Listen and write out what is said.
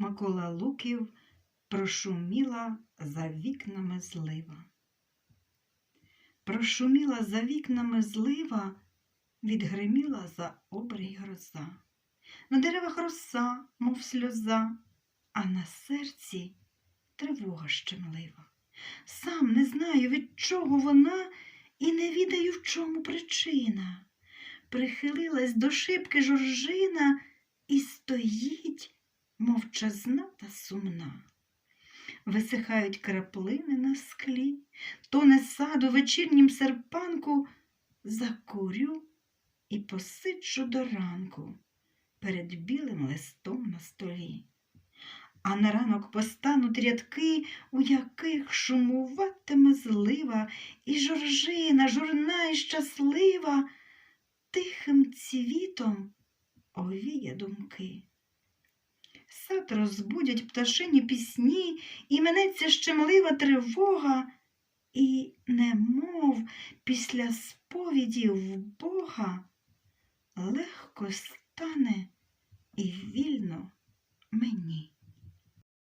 Микола Луків прошуміла за вікнами злива. Прошуміла за вікнами злива, відгриміла за обрій гроза. На деревах роса, мов сльоза, а на серці тривога щемлива. Сам не знаю, від чого вона, і не відаю, в чому причина. Прихилилась до шибки жоржина і стоїть мовчазна та сумна. Висихають краплини на склі, тоне саду вечірнім серпанку, закурю і посиджу до ранку перед білим листом на столі. А на ранок постануть рядки, у яких шумуватиме злива, і жоржина, журна і щаслива, тихим цвітом овіє думки. Сад розбудять пташині пісні, і минеться щемлива тривога, і немов після сповіді в Бога легко стане і вільно мені.